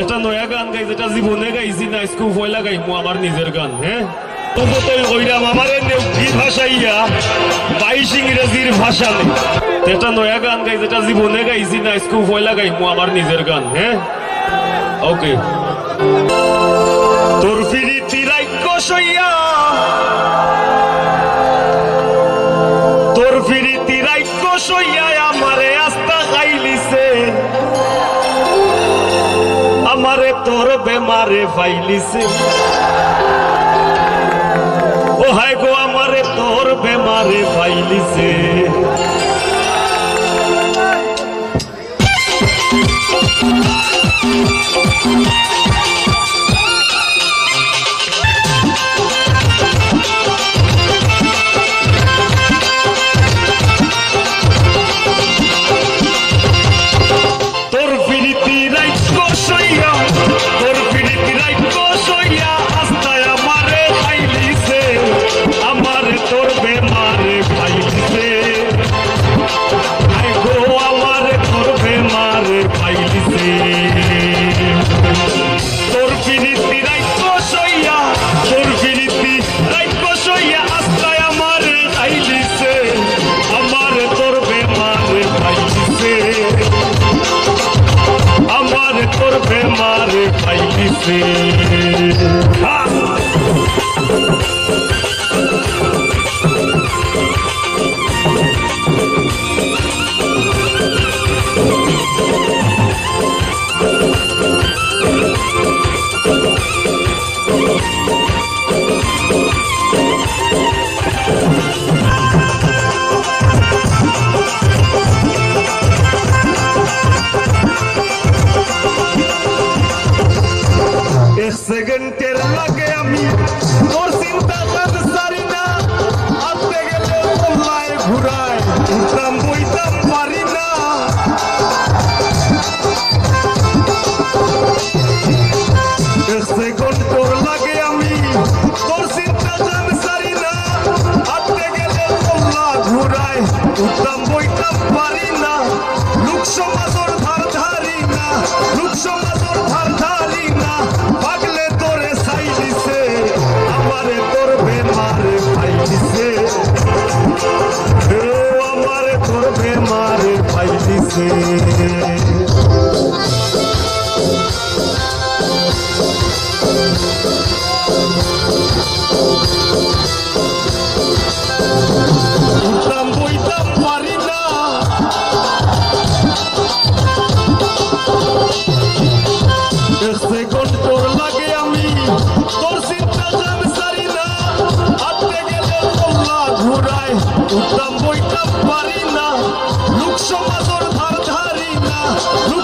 এটা নয়া গান গাই, যেটা জীবনে গাইছি, না স্কুল পয়লা গাইমু আমার নিজের গান হ্যাঁ আমার নিজের গান হ্যাঁ ওকে তোর ফিরিতি রাইক্য সইয়া আমারে আস্তা খাইলিছে। আমারে তোর বেমারে ফাইলিছে ও হায় গো আমারে তোর বেমারে ফাইলিছে তোর বেমার পাইলিছে সেকেন্ডের লাগে আমি চিন্তা কাজ সারি না আসতে গেলে তোমলায় ঘুরায় উঠতাম বইতাম পারি না লাগে আমি চিন্তা সারি না আসতে গেলে ঘুরায় উঠতাম বইতাম পারি না পাই দিছে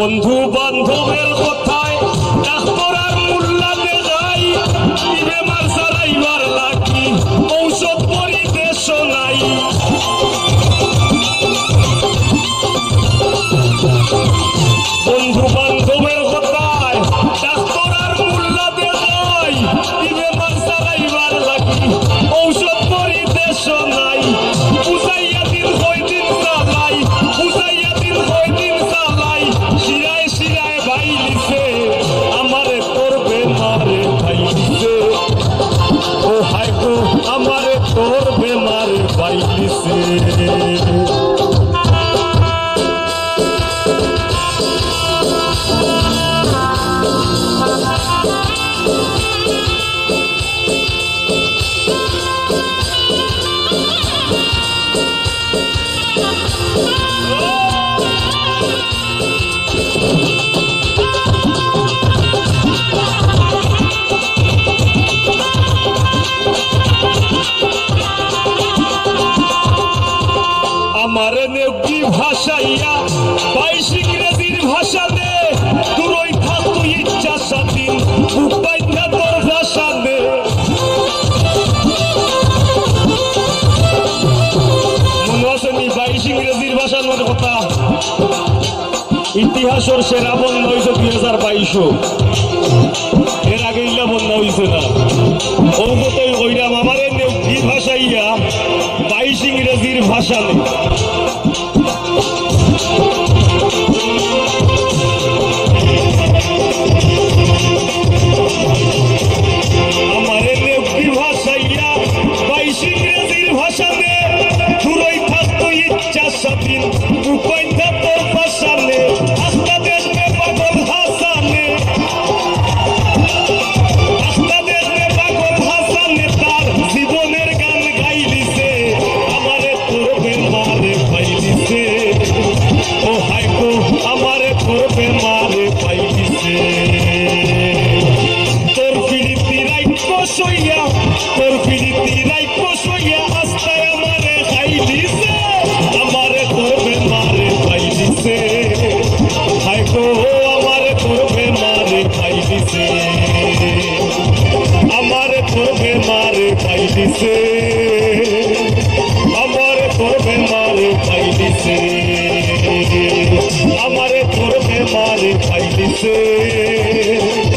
বন্ধু বান্ধবের आलम से বাইশ ইংরেজির ভাষাতে তুরই থাকু ইচ্ছা সাথীন উপাইনা তোর ভাষাতে। মনে আছে নি বাইশ ইংরেজির ভাষার কথা? ইতিহাসের সেরা বন্ধ হয়েছে দুই হাজার বাইশও এর আগে ইল্লা বন্ধ হয়েছে না। অঙ্গতই কইরাম আমার কি ভাষাইয়া বাইশ ইংরেজির ভাষা নেই সইয়া তোর পিড়িতি রাইকো সইয়া আস্তায় আমারে খাই দিছে, আমারে তোর বেমারে খাই দিছে। হাই গো, আমারে তোর খাই দিছে। আমারে তোর খাই দিছে। আমারে তোর বেমারে খাই দিছে। আমারে তোর বেমারে খাই দিছে।